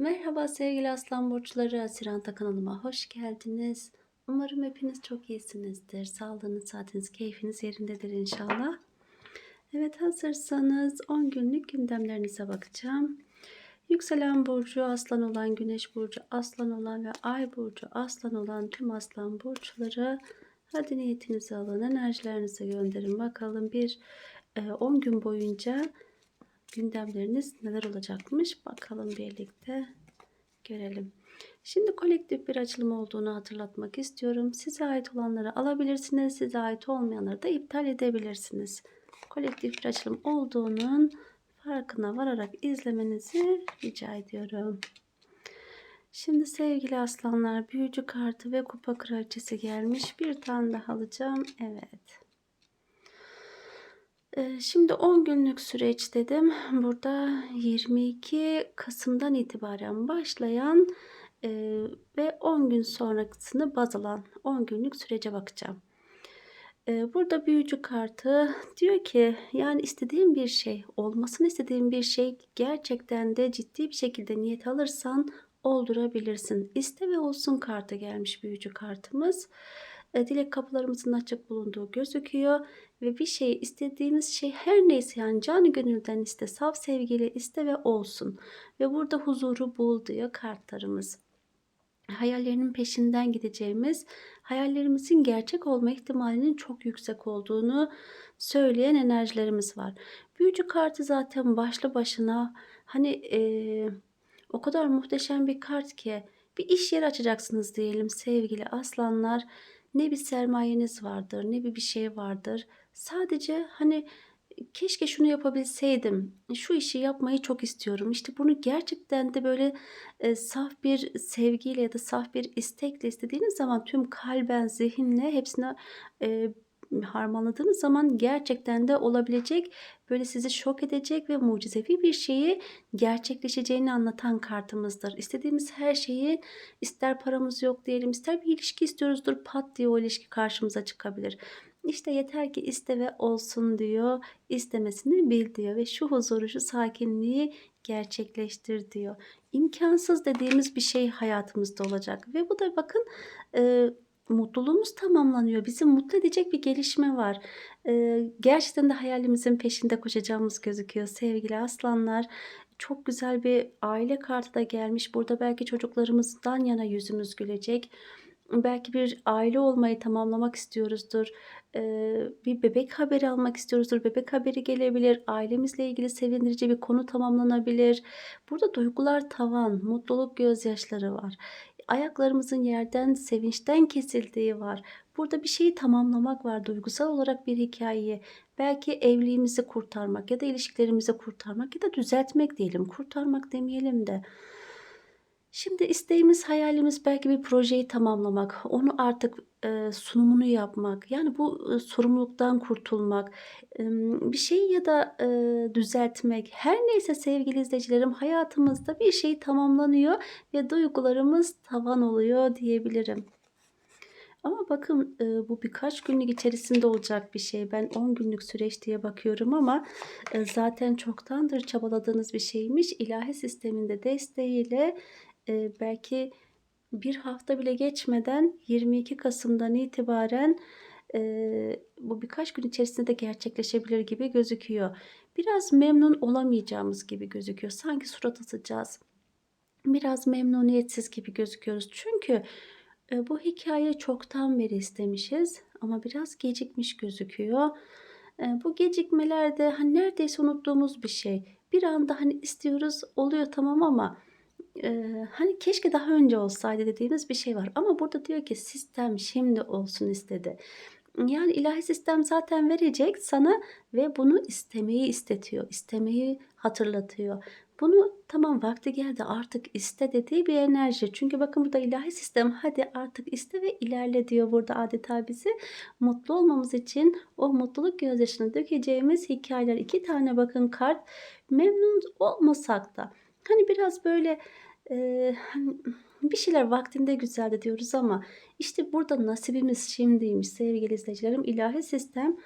Merhaba sevgili Aslan Burçları, Asiranta kanalıma hoş geldiniz. Umarım hepiniz çok iyisinizdir. Sağlığınız, saatiniz, keyfiniz yerindedir inşallah. Evet hazırsanız 10 günlük gündemlerinize bakacağım. Yükselen burcu aslan olan, güneş burcu aslan olan ve ay burcu aslan olan tüm aslan burçları hadi niyetinizi alın, enerjilerinizi gönderin. Bakalım bir e, 10 gün boyunca gündemleriniz neler olacakmış bakalım birlikte görelim. Şimdi kolektif bir açılım olduğunu hatırlatmak istiyorum. Size ait olanları alabilirsiniz. Size ait olmayanları da iptal edebilirsiniz. Kolektif bir açılım olduğunun farkına vararak izlemenizi rica ediyorum. Şimdi sevgili aslanlar büyücü kartı ve kupa kraliçesi gelmiş. Bir tane daha alacağım. Evet. Ee, Şimdi 10 günlük süreç dedim. Burada 22 Kasım'dan itibaren başlayan e, ve 10 gün sonrasını baz alan 10 günlük sürece bakacağım. Ee, Burada büyücü kartı diyor ki yani istediğin bir şey, olmasını istediğin bir şey gerçekten de ciddi bir şekilde niyet alırsan oldurabilirsin. İste ve olsun kartı gelmiş büyücü kartımız. E, dilek kapılarımızın açık bulunduğu gözüküyor ve bir şey istediğimiz şey her neyse yani canı gönülden iste, saf sevgiyle iste ve olsun. Ve burada huzuru bul diyor kartlarımız hayallerinin peşinden gideceğimiz, hayallerimizin gerçek olma ihtimalinin çok yüksek olduğunu söyleyen enerjilerimiz var. Büyücü kartı zaten başlı başına hani eee, o kadar muhteşem bir kart ki bir iş yeri açacaksınız diyelim sevgili aslanlar. Ne bir sermayeniz vardır, ne bir bir şey vardır. Sadece hani keşke şunu yapabilseydim. Şu işi yapmayı çok istiyorum. İşte bunu gerçekten de böyle e, saf bir sevgiyle ya da saf bir istekle istediğiniz zaman tüm kalben, zihinle hepsine e, harmanladığınız zaman gerçekten de olabilecek böyle sizi şok edecek ve mucizevi bir şeyi gerçekleşeceğini anlatan kartımızdır. İstediğimiz her şeyi ister paramız yok diyelim ister bir ilişki istiyoruzdur pat diye o ilişki karşımıza çıkabilir. İşte yeter ki iste ve olsun diyor. İstemesini bil diyor ve şu huzuru, şu sakinliği gerçekleştir diyor. İmkansız dediğimiz bir şey hayatımızda olacak ve bu da bakın e, mutluluğumuz tamamlanıyor. Bizi mutlu edecek bir gelişme var. E, gerçekten de hayalimizin peşinde koşacağımız gözüküyor sevgili aslanlar. Çok güzel bir aile kartı da gelmiş. Burada belki çocuklarımızdan yana yüzümüz gülecek belki bir aile olmayı tamamlamak istiyoruzdur. Eee, bir bebek haberi almak istiyoruzdur. Bebek haberi gelebilir. Ailemizle ilgili sevindirici bir konu tamamlanabilir. Burada duygular tavan, mutluluk gözyaşları var. Ayaklarımızın yerden, sevinçten kesildiği var. Burada bir şeyi tamamlamak var. Duygusal olarak bir hikayeyi. Belki evliliğimizi kurtarmak ya da ilişkilerimizi kurtarmak ya da düzeltmek diyelim. Kurtarmak demeyelim de. Şimdi isteğimiz, hayalimiz belki bir projeyi tamamlamak, onu artık, eee, sunumunu yapmak, yani bu, ııı, sorumluluktan kurtulmak, emm, bir şeyi ya da, eee, düzeltmek, her neyse sevgili izleyicilerim hayatımızda bir şey tamamlanıyor ve duygularımız tavan oluyor diyebilirim. Ama bakın, eee, bu birkaç günlük içerisinde olacak bir şey. Ben 10 günlük süreç diye bakıyorum ama, eee, zaten çoktandır çabaladığınız bir şeymiş. İlahi sistemin de desteğiyle, eee, belki bir hafta bile geçmeden 22 Kasım'dan itibaren, eee, bu birkaç gün içerisinde de gerçekleşebilir gibi gözüküyor. Biraz memnun olamayacağımız gibi gözüküyor. Sanki surat asacağız. Biraz memnuniyetsiz gibi gözüküyoruz. Çünkü, eee, bu hikâyeyi çoktan beri istemişiz ama biraz gecikmiş gözüküyor. Eee, bu gecikmeler de, hani, neredeyse unuttuğumuz bir şey. Bir anda, hani, istiyoruz, oluyor tamam ama, eee, hani, keşke daha önce olsaydı dediğimiz bir şey var. Ama burada diyor ki sistem şimdi olsun istedi. Yani ilahi sistem zaten verecek sana ve bunu istemeyi istetiyor. İstemeyi hatırlatıyor. Bunu tamam vakti geldi artık iste dediği bir enerji. Çünkü bakın burada ilahi sistem hadi artık iste ve ilerle diyor burada adeta bizi. Mutlu olmamız için o mutluluk gözyaşını dökeceğimiz hikayeler. iki tane bakın kart. Memnun olmasak da hani biraz böyle hani bir şeyler vaktinde güzeldi diyoruz ama işte burada nasibimiz şimdiymiş sevgili izleyicilerim. İlahi sistem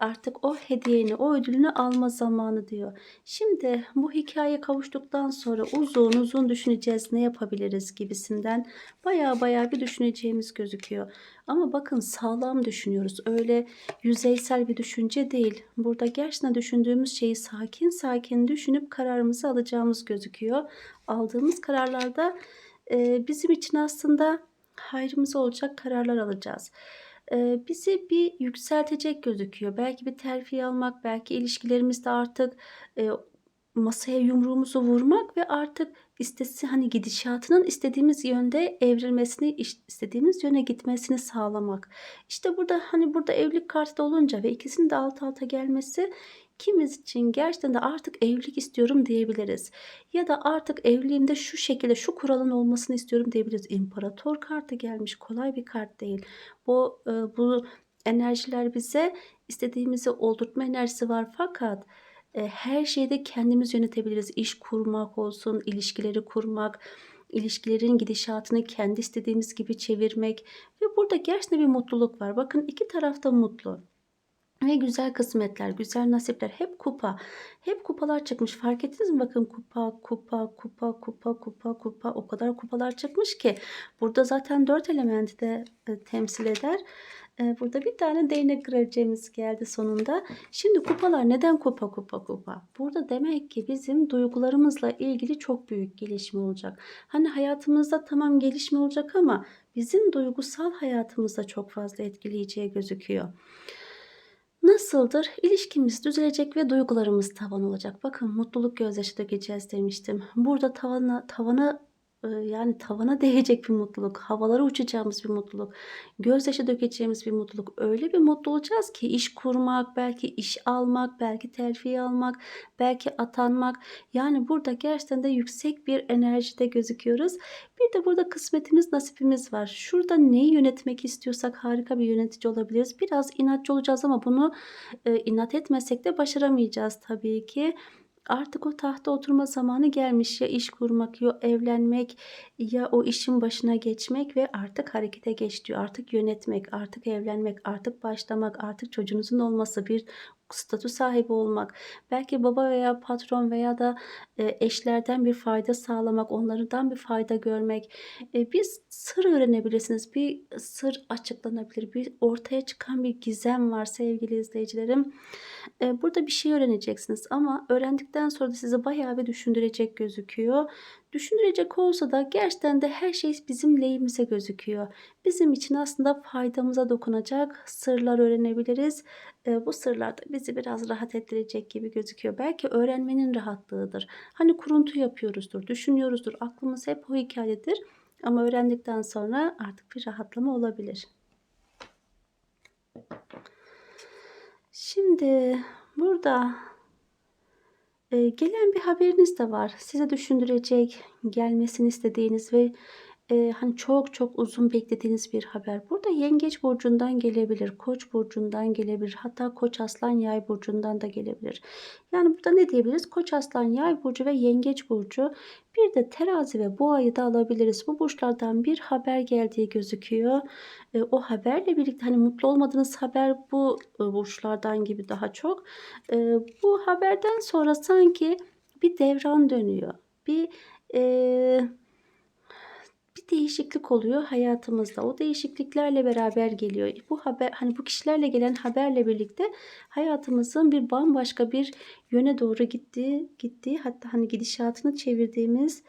artık o hediyeni, o ödülünü alma zamanı diyor. Şimdi bu hikâyeye kavuştuktan sonra uzun uzun düşüneceğiz, ne yapabiliriz gibisinden bayağı bayağı bir düşüneceğimiz gözüküyor. Ama bakın sağlam düşünüyoruz. Öyle yüzeysel bir düşünce değil. Burada gerçekten düşündüğümüz şeyi sakin sakin düşünüp kararımızı alacağımız gözüküyor. Aldığımız kararlarda, eee, bizim için aslında hayrımıza olacak kararlar alacağız. Bizi bir yükseltecek gözüküyor. Belki bir terfi almak, belki ilişkilerimizde artık, masaya yumruğumuzu vurmak ve artık istesi hani gidişatının istediğimiz yönde evrilmesini, istediğimiz yöne gitmesini sağlamak. İşte burada, hani, burada evlilik kartı olunca ve ikisinin de alt alta gelmesi kimimiz için gerçekten de artık evlilik istiyorum diyebiliriz. Ya da artık evliliğimde şu şekilde, şu kuralın olmasını istiyorum diyebiliriz. İmparator kartı gelmiş. Kolay bir kart değil. Bu, ııı, bu enerjiler bize istediğimizi oldurtma enerjisi var fakat, eee, her şeyi de kendimiz yönetebiliriz. İş kurmak olsun, ilişkileri kurmak, ilişkilerin gidişatını kendi istediğimiz gibi çevirmek ve burada gerçekten bir mutluluk var. Bakın iki taraf da mutlu. Ve güzel kısmetler, güzel nasipler, hep kupa. Hep kupalar çıkmış. Fark ettiniz mi? Bakın kupa, kupa, kupa, kupa, kupa, kupa. O kadar kupalar çıkmış ki. Burada zaten 4 elementi de e, temsil eder. E, burada bir tane değnek kraliçemiz geldi sonunda. Şimdi kupalar neden kupa kupa kupa? Burada demek ki bizim duygularımızla ilgili çok büyük gelişme olacak. Hani hayatımızda tamam gelişme olacak ama bizim duygusal hayatımızda çok fazla etkileyeceği gözüküyor. Nasıldır? İlişkimiz düzelecek ve duygularımız tavan olacak. Bakın mutluluk gözyaşı dökeceğiz demiştim. Burada tavana tavana, yani tavana değecek bir mutluluk, havalara uçacağımız bir mutluluk, gözyaşı dökeceğimiz bir mutluluk. Öyle bir mutlu olacağız ki iş kurmak, belki iş almak, belki terfi almak, belki atanmak. Yani burada gerçekten de yüksek bir enerjide gözüküyoruz. Bir de burada kısmetimiz, nasibimiz var. Şurada neyi yönetmek istiyorsak harika bir yönetici olabiliriz. Biraz inatçı olacağız ama bunu, eee, inat etmesek de başaramayacağız tabii ki. Artık o tahta oturma zamanı gelmiş. Ya iş kurmak, ya evlenmek, ya o işin başına geçmek ve artık harekete geç diyor. Artık yönetmek, artık evlenmek, artık başlamak, artık çocuğunuzun olması, bir statü sahibi olmak, belki baba veya patron veya da, eee, eşlerden bir fayda sağlamak, onlardan bir fayda görmek. Eee, bir sır öğrenebilirsiniz, bir sır açıklanabilir, bir ortaya çıkan bir gizem var sevgili izleyicilerim. Eee, burada bir şey öğreneceksiniz ama öğrendikten sonra da sizi bayağı bir düşündürecek gözüküyor. Düşündürecek olsa da gerçekten de her şey bizim lehimize gözüküyor. Bizim için aslında faydamıza dokunacak sırlar öğrenebiliriz. Eee, bu sırlar da bizi biraz rahat ettirecek gibi gözüküyor. Belki öğrenmenin rahatlığıdır. Hani kuruntu yapıyoruzdur, düşünüyoruzdur, aklımız hep o hikâyedir ama öğrendikten sonra artık bir rahatlama olabilir. Şimdi burada gelen bir haberiniz de var. Sizi düşündürecek, gelmesini istediğiniz ve, eee, hani, çok çok uzun beklediğiniz bir haber. Burada Yengeç burcundan gelebilir, Koç burcundan gelebilir, hatta Koç, Aslan, Yay burcundan da gelebilir. Yani burada ne diyebiliriz? Koç, Aslan, Yay burcu ve Yengeç burcu. Bir de Terazi ve Boğa'yı da alabiliriz. Bu burçlardan bir haber geldiği gözüküyor. Eee, o haberle birlikte, hani, mutlu olmadığınız haber bu, ııı, burçlardan gibi daha çok. Eee, bu haberden sonra sanki bir devran dönüyor. Bir, eee, bir değişiklik oluyor hayatımızda. O değişikliklerle beraber geliyor. Bu haber, hani, bu kişilerle gelen haberle birlikte hayatımızın bir bambaşka bir yöne doğru gittiği gittiği hatta, hani, gidişatını çevirdiğimiz,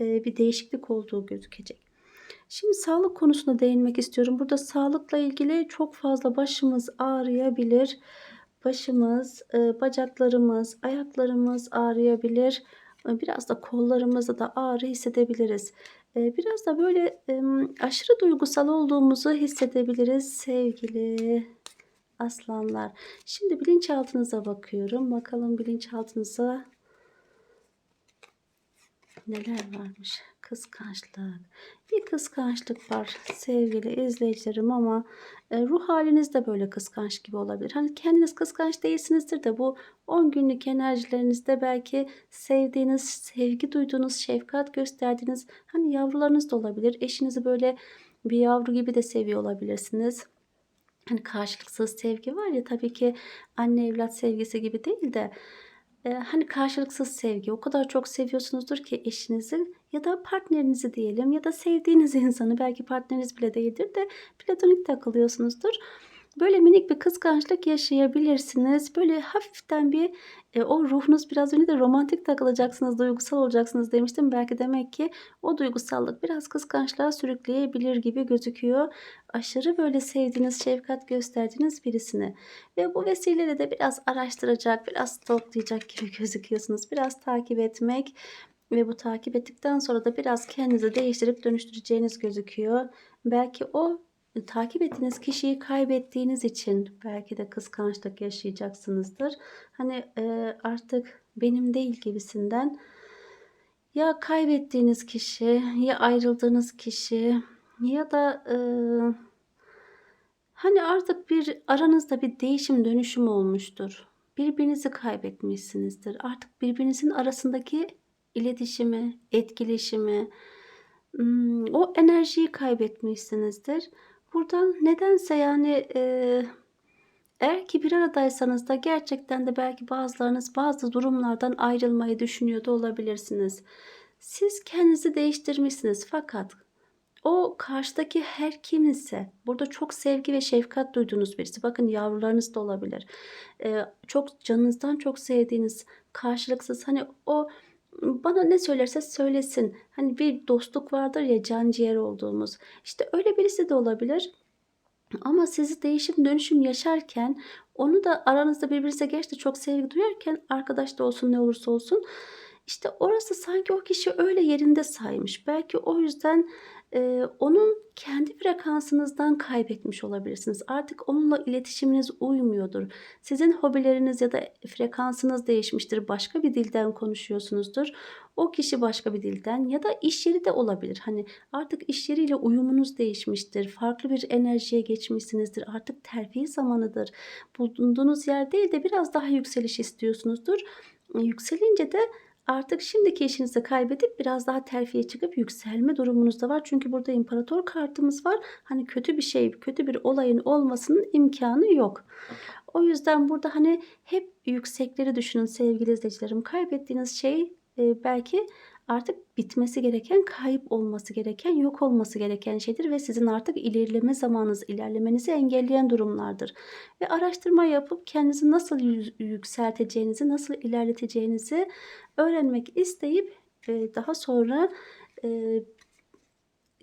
eee, bir değişiklik olduğu gözükecek. Şimdi sağlık konusuna değinmek istiyorum. Burada sağlıkla ilgili çok fazla başımız ağrıyabilir. Başımız, eee, bacaklarımız, ayaklarımız ağrıyabilir. Biraz da kollarımızda da ağrı hissedebiliriz. Eee, biraz da böyle, aşırı duygusal olduğumuzu hissedebiliriz sevgili aslanlar. Şimdi bilinçaltınıza bakıyorum. Bakalım bilinçaltınıza neler varmış? Kıskançlık. Bir kıskançlık var sevgili izleyicilerim ama, eee, ruh hâliniz de böyle kıskanç gibi olabilir. Hani, kendiniz kıskanç değilsinizdir de bu 10 günlük enerjilerinizde belki sevdiğiniz, sevgi duyduğunuz, şefkat gösterdiğiniz, hani, yavrularınız da olabilir. Eşinizi böyle bir yavru gibi de seviyor olabilirsiniz. Hani karşılıksız sevgi var ya tabii ki anne evlat sevgisi gibi değil de Eee, hani, karşılıksız sevgi, o kadar çok seviyorsunuzdur ki eşinizi ya da partnerinizi diyelim ya da sevdiğiniz insanı, belki partneriniz bile değildir de platonik takılıyorsunuzdur. Böyle minik bir kıskançlık yaşayabilirsiniz. Böyle hafiften bir, eee, o ruhunuz biraz önce de romantik takılacaksınız, duygusal olacaksınız demiştim. Belki demek ki o duygusallık biraz kıskançlığa sürükleyebilir gibi gözüküyor. Aşırı böyle sevdiğiniz, şefkat gösterdiğiniz birisini. Ve bu vesileyle de biraz araştıracak, biraz stalklayacak gibi gözüküyorsunuz. Biraz takip etmek ve bu takip ettikten sonra da biraz kendinizi değiştirip dönüştüreceğiniz gözüküyor. Belki o e, takip ettiğiniz kişiyi kaybettiğiniz için belki de kıskançlık yaşayacaksınızdır. Hani eee, artık benim değil gibisinden ya kaybettiğiniz kişi ya ayrıldığınız kişi ya da eee Hani artık bir aranızda bir değişim dönüşüm olmuştur. Birbirinizi kaybetmişsinizdir. Artık birbirinizin arasındaki iletişimi, etkileşimi, ımm, o enerjiyi kaybetmişsinizdir. Burada nedense yani, eee, eğer ki bir aradaysanız da gerçekten de belki bazılarınız bazı durumlardan ayrılmayı düşünüyor da olabilirsiniz. Siz kendinizi değiştirmişsiniz fakat o karşıdaki her kim ise burada çok sevgi ve şefkat duyduğunuz birisi. Bakın yavrularınız da olabilir. Eee, çok canınızdan çok sevdiğiniz, karşılıksız hani o bana ne söylerse söylesin. Hani bir dostluk vardır ya can ciğer olduğumuz. İşte öyle birisi de olabilir. Ama sizi değişim dönüşüm yaşarken onu da aranızda birbirinize gerçekten çok sevgi duyarken arkadaş da olsun ne olursa olsun işte orası sanki o kişi öyle yerinde saymış. Belki o yüzden Eee, onun kendi frekansınızdan kaybetmiş olabilirsiniz. Artık onunla iletişiminiz uymuyordur. Sizin hobileriniz ya da frekansınız değişmiştir. Başka bir dilden konuşuyorsunuzdur. O kişi başka bir dilden ya da iş yeri de olabilir. Hani artık iş yeriyle uyumunuz değişmiştir. Farklı bir enerjiye geçmişsinizdir. Artık terfi zamanıdır. Bulunduğunuz yer değil de biraz daha yükseliş istiyorsunuzdur. Yükselince de Artık şimdiki işinizi kaybedip biraz daha terfiye çıkıp yükselme durumunuz da var. Çünkü burada imparator kartımız var. Hani kötü bir şey, kötü bir olayın olmasının imkanı yok. O yüzden burada hani hep yüksekleri düşünün sevgili izleyicilerim. Kaybettiğiniz şey e, belki artık bitmesi gereken, kayıp olması gereken, yok olması gereken şeydir ve sizin artık ilerleme zamanınız, ilerlemenizi engelleyen durumlardır. Ve araştırma yapıp kendinizi nasıl yükselteceğinizi, nasıl ilerleteceğinizi öğrenmek isteyip e, daha sonra e,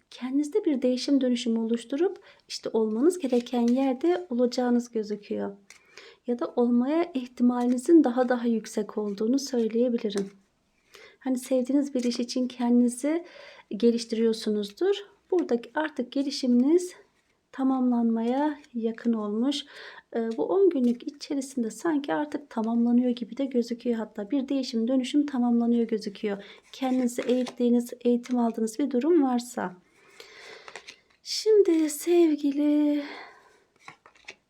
kendinizde bir değişim dönüşüm oluşturup işte olmanız gereken yerde olacağınız gözüküyor. Ya da olmaya ihtimalinizin daha daha yüksek olduğunu söyleyebilirim. Hani sevdiğiniz bir iş için kendinizi geliştiriyorsunuzdur. Buradaki artık gelişiminiz tamamlanmaya yakın olmuş. Bu 10 günlük içerisinde sanki artık tamamlanıyor gibi de gözüküyor. Hatta bir değişim dönüşüm tamamlanıyor gözüküyor. Kendinizi eğittiğiniz, eğitim aldığınız bir durum varsa. Şimdi sevgili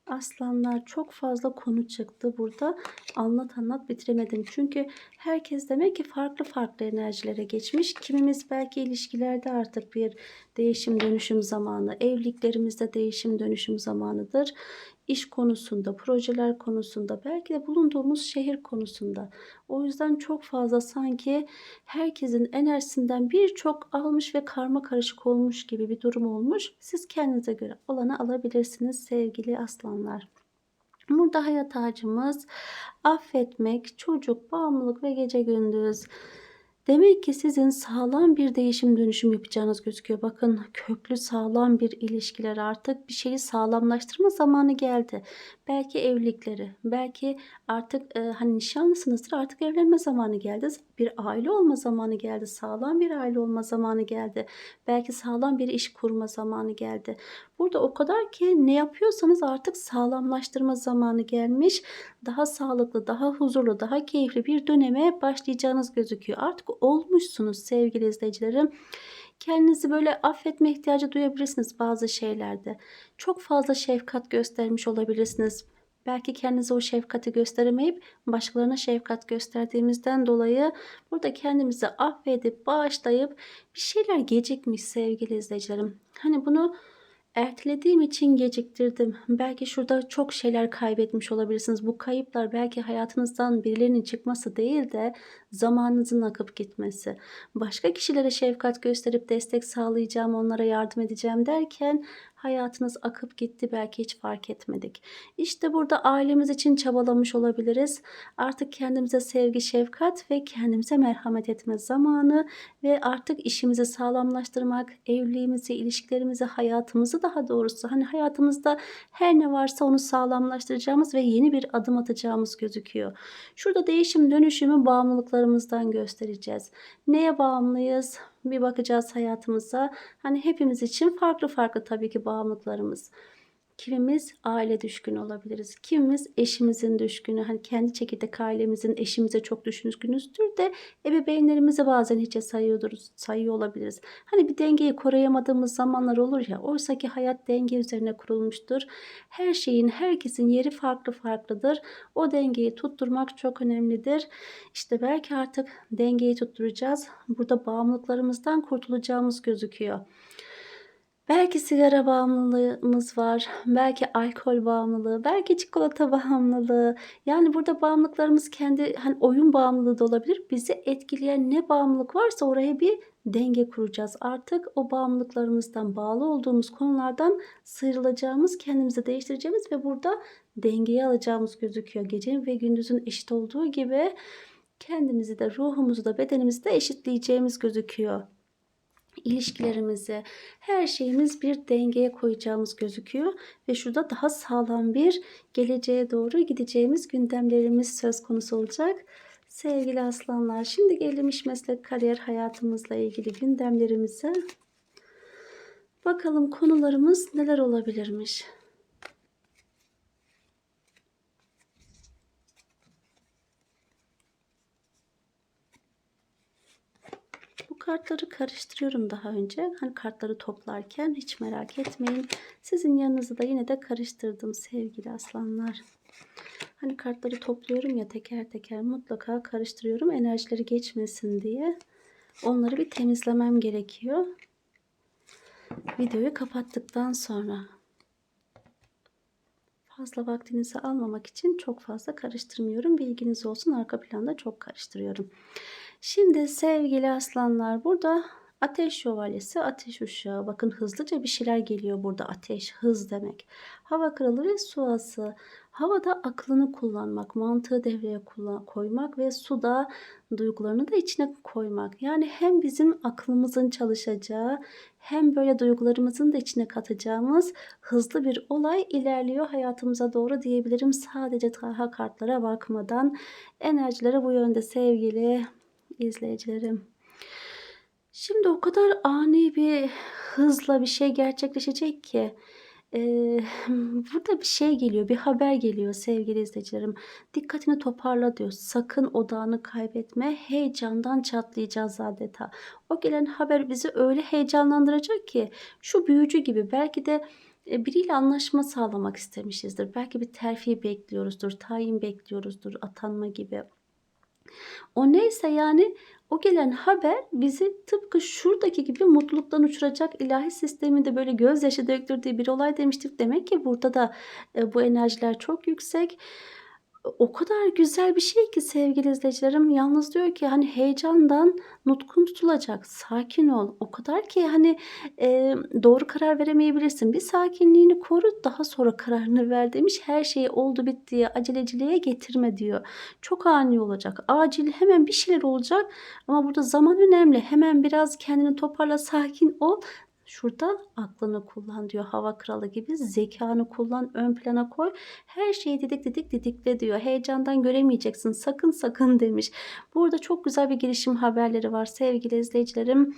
aslanlar çok fazla konu çıktı burada. Anlat anlat bitiremedim. Çünkü herkes demek ki farklı farklı enerjilere geçmiş. Kimimiz belki ilişkilerde artık bir değişim dönüşüm zamanı, evliliklerimizde değişim dönüşüm zamanıdır iş konusunda, projeler konusunda, belki de bulunduğumuz şehir konusunda. O yüzden çok fazla sanki herkesin enerjisinden birçok almış ve karma karışık olmuş gibi bir durum olmuş. Siz kendinize göre olanı alabilirsiniz sevgili aslanlar. Burada hayat ağacımız affetmek, çocuk, bağımlılık ve gece gündüz. Demek ki sizin sağlam bir değişim dönüşüm yapacağınız gözüküyor. Bakın köklü sağlam bir ilişkiler artık bir şeyi sağlamlaştırma zamanı geldi. Belki evlilikleri, belki artık e, hani nişanlısınızdır artık evlenme zamanı geldi. Bir aile olma zamanı geldi. Sağlam bir aile olma zamanı geldi. Belki sağlam bir iş kurma zamanı geldi. Burada o kadar ki ne yapıyorsanız artık sağlamlaştırma zamanı gelmiş. Daha sağlıklı, daha huzurlu, daha keyifli bir döneme başlayacağınız gözüküyor. Artık olmuşsunuz sevgili izleyicilerim. Kendinizi böyle affetme ihtiyacı duyabilirsiniz bazı şeylerde. Çok fazla şefkat göstermiş olabilirsiniz. Belki kendinize o şefkati gösteremeyip başkalarına şefkat gösterdiğimizden dolayı burada kendimizi affedip bağışlayıp bir şeyler gecikmiş sevgili izleyicilerim. Hani bunu Ertelediğim için geciktirdim. Belki şurada çok şeyler kaybetmiş olabilirsiniz. Bu kayıplar belki hayatınızdan birilerinin çıkması değil de zamanınızın akıp gitmesi. Başka kişilere şefkat gösterip destek sağlayacağım, onlara yardım edeceğim derken hayatınız akıp gitti belki hiç fark etmedik. İşte burada ailemiz için çabalamış olabiliriz. Artık kendimize sevgi, şefkat ve kendimize merhamet etme zamanı ve artık işimizi sağlamlaştırmak, evliliğimizi, ilişkilerimizi, hayatımızı daha doğrusu hani hayatımızda her ne varsa onu sağlamlaştıracağımız ve yeni bir adım atacağımız gözüküyor. Şurada değişim dönüşümü bağımlılıklarımızdan göstereceğiz. Neye bağımlıyız? Bir bakacağız hayatımıza. Hani hepimiz için farklı farklı tabii ki bağımlılıklarımız. Kimimiz aile düşkünü olabiliriz. Kimimiz eşimizin düşkünü. Hani kendi çekirdek ailemizin eşimize çok düşkünüzdür de ebeveynlerimizi bazen hiçe sayıyordur, sayıyor olabiliriz. Hani bir dengeyi koruyamadığımız zamanlar olur ya. Oysa ki hayat denge üzerine kurulmuştur. Her şeyin, herkesin yeri farklı farklıdır. O dengeyi tutturmak çok önemlidir. İşte belki artık dengeyi tutturacağız. Burada bağımlılıklarımızdan kurtulacağımız gözüküyor. Belki sigara bağımlılığımız var, belki alkol bağımlılığı, belki çikolata bağımlılığı. Yani burada bağımlılıklarımız kendi hani oyun bağımlılığı da olabilir. Bizi etkileyen ne bağımlılık varsa oraya bir denge kuracağız. Artık o bağımlılıklarımızdan, bağlı olduğumuz konulardan sıyrılacağımız, kendimizi değiştireceğimiz ve burada dengeyi alacağımız gözüküyor. Gecenin ve gündüzün eşit olduğu gibi kendimizi de, ruhumuzu da, bedenimizi de eşitleyeceğimiz gözüküyor ilişkilerimizi, her şeyimiz bir dengeye koyacağımız gözüküyor ve şurada daha sağlam bir geleceğe doğru gideceğimiz gündemlerimiz söz konusu olacak. Sevgili aslanlar, şimdi gelmiş meslek kariyer hayatımızla ilgili gündemlerimize bakalım konularımız neler olabilirmiş. Kartları karıştırıyorum daha önce. Hani kartları toplarken hiç merak etmeyin. Sizin yanınızı da yine de karıştırdım sevgili aslanlar. Hani kartları topluyorum ya teker teker mutlaka karıştırıyorum enerjileri geçmesin diye. Onları bir temizlemem gerekiyor. Videoyu kapattıktan sonra fazla vaktinizi almamak için çok fazla karıştırmıyorum. Bilginiz olsun arka planda çok karıştırıyorum. Şimdi sevgili aslanlar burada ateş şövalyesi, ateş uşağı. Bakın hızlıca bir şeyler geliyor burada. Ateş, hız demek. Hava kralı ve su ası. Havada aklını kullanmak, mantığı devreye koymak ve suda duygularını da içine koymak. Yani hem bizim aklımızın çalışacağı hem böyle duygularımızın da içine katacağımız hızlı bir olay ilerliyor hayatımıza doğru diyebilirim. Sadece daha kartlara bakmadan enerjilere bu yönde sevgili izleyicilerim. Şimdi o kadar ani bir hızla bir şey gerçekleşecek ki e, burada bir şey geliyor, bir haber geliyor sevgili izleyicilerim. Dikkatini toparla diyor. Sakın odağını kaybetme. Heyecandan çatlayacağız adeta. O gelen haber bizi öyle heyecanlandıracak ki şu büyücü gibi belki de biriyle anlaşma sağlamak istemişizdir. Belki bir terfi bekliyoruzdur, tayin bekliyoruzdur, atanma gibi. O neyse yani o gelen haber bizi tıpkı şuradaki gibi mutluluktan uçuracak ilahi sisteminde böyle gözyaşı döktürdüğü bir olay demiştik. Demek ki burada da e, bu enerjiler çok yüksek o kadar güzel bir şey ki sevgili izleyicilerim. Yalnız diyor ki hani heyecandan nutkun tutulacak. Sakin ol. O kadar ki hani e, doğru karar veremeyebilirsin. Bir sakinliğini koru daha sonra kararını ver demiş. Her şeyi oldu bittiye aceleciliğe getirme diyor. Çok ani olacak. Acil hemen bir şeyler olacak. Ama burada zaman önemli. Hemen biraz kendini toparla sakin ol. Şurada aklını kullan diyor hava kralı gibi. Zekanı kullan ön plana koy. Her şeyi didik didik didikle diyor. Heyecandan göremeyeceksin. Sakın sakın demiş. Burada çok güzel bir girişim haberleri var sevgili izleyicilerim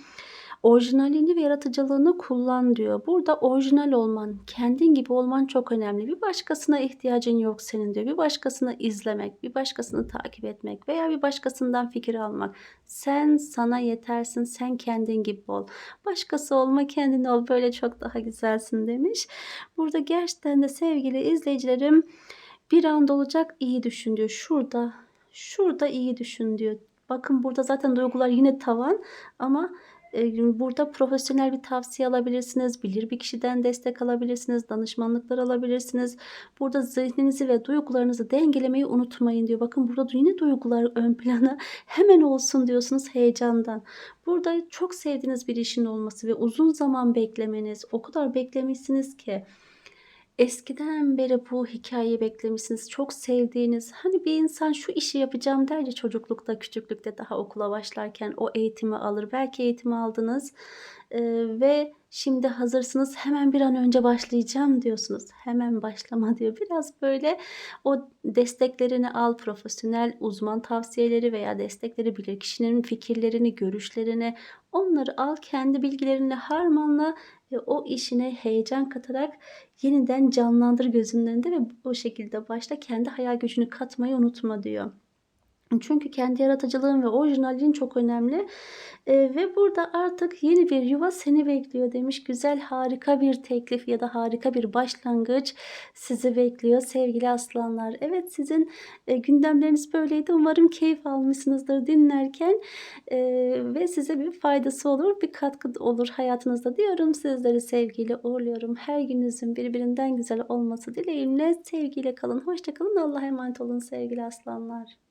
Orijinalini ve yaratıcılığını kullan diyor. Burada orijinal olman, kendin gibi olman çok önemli. Bir başkasına ihtiyacın yok senin diyor. Bir başkasını izlemek, bir başkasını takip etmek veya bir başkasından fikir almak. Sen sana yetersin, sen kendin gibi ol. Başkası olma, kendin ol. Böyle çok daha güzelsin demiş. Burada gerçekten de sevgili izleyicilerim bir anda olacak iyi düşün diyor. Şurada, şurada iyi düşün diyor. Bakın burada zaten duygular yine tavan ama burada profesyonel bir tavsiye alabilirsiniz, bilir bir kişiden destek alabilirsiniz, danışmanlıklar alabilirsiniz. Burada zihninizi ve duygularınızı dengelemeyi unutmayın diyor. Bakın burada yine duygular ön plana hemen olsun diyorsunuz heyecandan. Burada çok sevdiğiniz bir işin olması ve uzun zaman beklemeniz, o kadar beklemişsiniz ki eskiden beri bu hikâyeyi beklemişsiniz, çok sevdiğiniz, hani, bir insan şu işi yapacağım der ya çocuklukta, küçüklükte daha okula başlarken o eğitimi alır. Belki eğitimi aldınız, eee, ve şimdi hazırsınız, hemen bir an önce başlayacağım diyorsunuz. Hemen başlama diyor. Biraz böyle o desteklerini al, profesyonel uzman tavsiyeleri veya destekleri, bilirkişinin fikirlerini, görüşlerini, onları al, kendi bilgilerinle harmanla ve o işine heyecan katarak yeniden canlandır gözünün önünde ve o şekilde başla. Kendi hayal gücünü katmayı unutma diyor. Çünkü kendi yaratıcılığın ve orijinalliğin çok önemli, eee, ve burada artık yeni bir yuva seni bekliyor demiş. Güzel, harika bir teklif ya da harika bir başlangıç sizi bekliyor sevgili aslanlar. Evet, sizin, eee, gündemleriniz böyleydi. Umarım keyif almışsınızdır dinlerken, eee, ve size bir faydası olur, bir katkı olur hayatınızda diyorum. Sizleri sevgiyle uğurluyorum. Her gününüzün birbirinden güzel olması dileğimle sevgiyle kalın, hoşça kalın. Allah'a emanet olun sevgili aslanlar.